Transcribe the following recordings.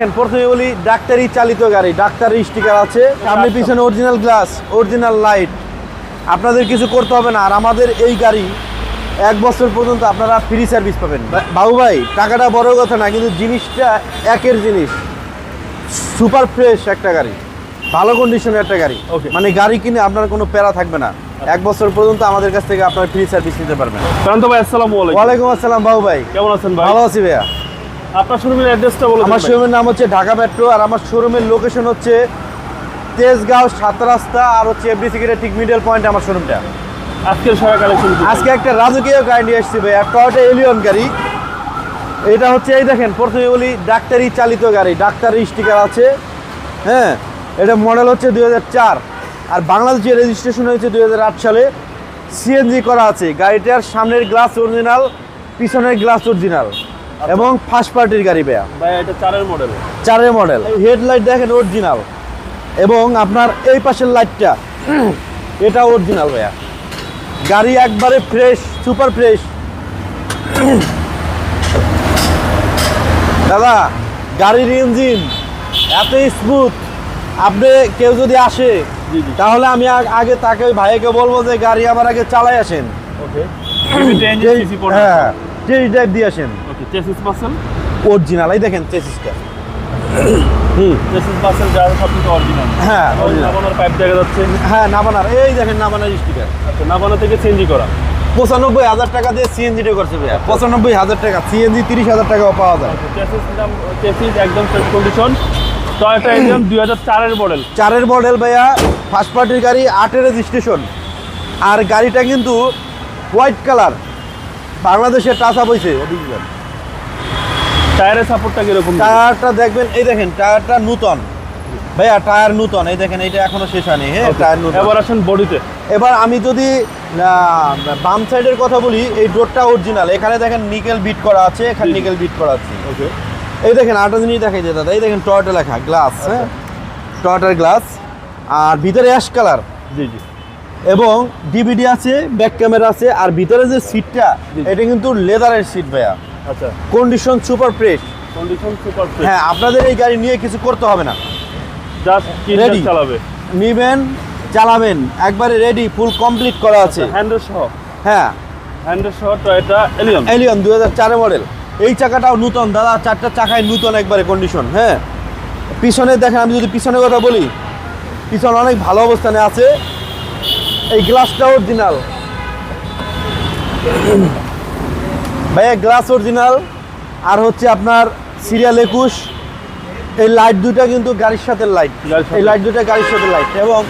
প্রথমে বলি ডাক্তারি চালিত গাড়ি ডাক্তারি স্টিকার আছে। সামনে পিছনে অরিজিনাল গ্লাস অরিজিনাল লাইট আপনাদের কিছু করতে হবে না। আর আমাদের এই গাড়ি এক বছর পর্যন্ত আপনারা ফ্রি সার্ভিস পাবেন। বাবু ভাই টাকাটা বড় কথা না কিন্তু জিনিসটা একের জিনিস। সুপার ফ্রেশ একটা গাড়ি। ভালো কন্ডিশনের একটা গাড়ি. মানে গাড়ি কিনে আপনার কোনো প্যারা থাকবে না। এক বছর পর্যন্ত আমাদের কাছ থেকে আপনার ফ্রি সার্ভিস নিতে পারবেন। প্রান্ত ভাই আসসালামু আলাইকুম। ওয়ালাইকুম আসসালাম বাবু ভাই। কেমন আছেন ভাই? ভালো আছি ভাইয়া। আপনার শোরুমের অ্যাড্রেসটা বলুন আমার শোরুমের নাম হচ্ছে ঢাকা মেট্রো আর আমার শোরুমের লোকেশন হচ্ছে তেজগাঁও সাত রাস্তা আর হচ্ছে এফডি সিগারেট ঠিক মিডল পয়েন্ট আমার শোরুমটা। আজকের সারা কালেকশন আজকে একটা রাজকীয় গাড়ি নিয়ে এসেছি ভাই আর টয়টা এলিয়ন গাড়ি। এটা হচ্ছে এই দেখেন প্রথমে বলি ডাক্তারি চালিত গাড়ি ডাক্তারি স্টিকার আছে হ্যাঁ? এটা মডেল হচ্ছে দু হাজার চার আর বাংলাদেশে রেজিস্ট্রেশন হয়েছে দু হাজার আট সালে। সিএনজি করা আছে গাড়িটার সামনের গ্লাস অরিজিনাল পিছনের গ্লাস অরিজিনাল এবং ফার্স্ট পার্টির গাড়ি ভাইয়া। ভাই এটা চারের মডেল চারের মডেল হেডলাইট দেখেন অরিজিনাল এবং আপনার এই পাশের লাইটটা এটা অরিজিনাল ভাইয়া। গাড়ি একবারে ফ্রেশ সুপার ফ্রেশ দাদা গাড়ির ইঞ্জিন এত স্মুথ আপনি কেউ যদি আসে তাহলে আমি আগে তাকে ওই ভাইকে বলব যে গাড়ি আমার আগে চালাই আসেন। ওকে হ্যাঁ ড্রাইভ দিয়ে আসেন। চেসিস পার্সেল অরিজিনাল এই দেখেন চেসিসটা হুম চেসিস পার্সেল সব অরিজিনাল হ্যাঁ। নাবানার পাইপ দেখা যাচ্ছে। হ্যাঁ নাবানার এই দেখেন নাবানার স্টিকার আচ্ছা নাবানা থেকে চেঞ্জি করা। পঁচানব্বই হাজার টাকা দিয়ে সিএনজিটা করছে ভাইয়া। পঁচানব্বই হাজার টাকা সিএনজি তিরিশ হাজার টাকাও পাওয়া যায়। চেসিস একদম ফ্রেশ কন্ডিশন টয়োটা দুই হাজার চারের মডেল চারের মডেল ভাইয়া ফার্স্ট পার্টির গাড়ি আটের রেজিস্ট্রেশন আর গাড়িটা কিন্তু হোয়াইট কালার বাংলাদেশে টাচ আপ হয়েছে টায়ারের সাপোর্টটা কীরকম টায়ারটা দেখবেন এই দেখেন টায়ারটা নূতন। ভাইয়া টায়ার নূতন এই দেখেন এইটা এখনও শেষ হয়নি। হ্যাঁ টায়ার নূতন। এবার আসেন বডিতে। এবার আমি যদি বাম সাইডের কথা বলি এই ডোরটা অরিজিনাল এখানে দেখেন নিকেল বিট করা আছে এখানে। নিকেল বিট করা আছে। ওকে এই দেখেন আটা জিনিস দেখাই যায় দাদা। এই দেখেন টয়টা লেখা গ্লাস হ্যাঁ? টয়টার গ্লাস আর ভিতরে অ্যাশ কালার জি জি। এবং ডিভিডি আছে ব্যাক ক্যামেরা আছে আর ভিতরে যে সিটটা এটা কিন্তু লেদারের সিট ভাইয়া। আচ্ছা। Condition super fresh condition super fresh হ্যাঁ আপনাদের এই গাড়ি নিয়ে কিছু করতে হবে না। Just Ready? চালাবে। নিবেন চালাবেন একবারে রেডি ফুল কমপ্লিট করা আছে। হ্যান্ডেল সহ? হ্যাঁ। হ্যান্ডেল সহ টয়োটা এলিয়ন এলিয়ন দু হাজার চারের মডেল এই চাকাটাও নূতন দাদা চারটা চাকায় নূতন একবারে কন্ডিশন হ্যাঁ। পিছনে দেখেন আমি যদি পিছনের কথা বলি পিছনে অনেক ভালো অবস্থানে আছে। এই গ্লাসটা অরিজিনাল ভাইয়া গ্লাস অরিজিনাল আর হচ্ছে আপনার সিরিয়াল একুশ। এই লাইট দুটা কিন্তু গাড়ির সাথে লাইট এই লাইট দুটা গাড়ির সাথে লাইট এবং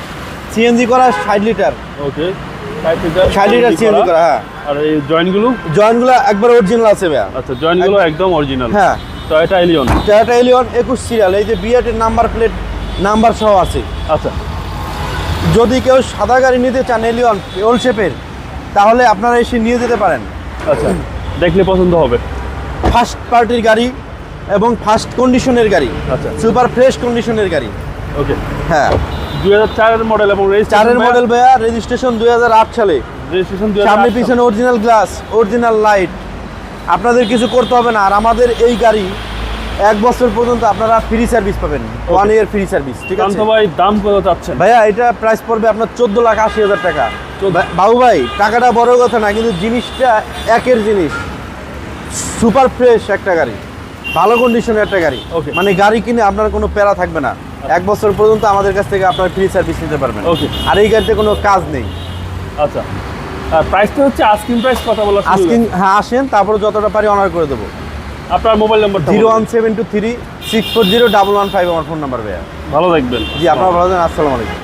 সিএনজি করা ষাট লিটার ওকে ষাট লিটার সিএনজি করা। হ্যাঁ। আর এই জয়েন্টগুলো জয়েন্টগুলো একবার অরিজিনাল আছে ভাইয়া। আচ্ছা জয়েন্টগুলো একদম অরিজিনাল হ্যাঁ। টয়োটা এলিয়ন টয়োটা এলিয়ন একুশ সিরিয়াল এই যে বিআরটির নাম্বার প্লেট নাম্বার সহ আছে। আচ্ছা। যদি কেউ সাদা গাড়ি নিতে চান এলিয়ন ওল শেপের তাহলে আপনারা এসে নিয়ে যেতে পারেন। আচ্ছা। দেখলে পছন্দ হবে। ফার্স্ট পার্টির গাড়ি এবং ফার্স্ট কন্ডিশনের গাড়ি। আচ্ছা। সুপার ফ্রেশ কন্ডিশনের গাড়ি। ওকে হ্যাঁ। দুই হাজার চারের মডেল এবং চারের মডেল ভাইয়া রেজিস্ট্রেশন দুই সালে। রেজিস্ট্রেশন সামনে পিছনে অরিজিনাল গ্লাস অরিজিনাল লাইট আপনাদের কিছু করতে হবে না। আর আমাদের এই গাড়ি এক বছর পর্যন্ত আপনারা ফ্রি সার্ভিস পাবেন। ওয়ান ইয়ার ফ্রি সার্ভিস ঠিক আছে? ভাই দাম কত চাচ্ছেন? ভাইয়া এটা প্রাইস পড়বে আপনার চোদ্দ লাখ আশি হাজার টাকা। বাবু ভাই টাকাটা বড় কথা না কিন্তু জিনিসটা একের জিনিস। সুপার ফ্রেশ একটা গাড়ি ভালো কন্ডিশনের একটা গাড়ি। Okay. মানে গাড়ি কিনে আপনার কোনো প্যারা থাকবে না। এক বছর পর্যন্ত আমাদের কাছ থেকে আপনার ফ্রি সার্ভিস নিতে পারবেন। Okay. আর এই গাড়িতে কোনো কাজ নেই। আচ্ছা। আর প্রাইসটা হচ্ছে আস্কিং প্রাইস কথা বলা আজকে হ্যাঁ আসেন তারপরে যতটা পারি অনার করে দেবো। আপনার মোবাইল নাম্বারটা zero one seven two three six four zero double one five আমার ফোন নাম্বার ভাইয়া। ভালো থাকবেন। জি আপনার ভালো থাকেন আসসালামু আলাইকুম।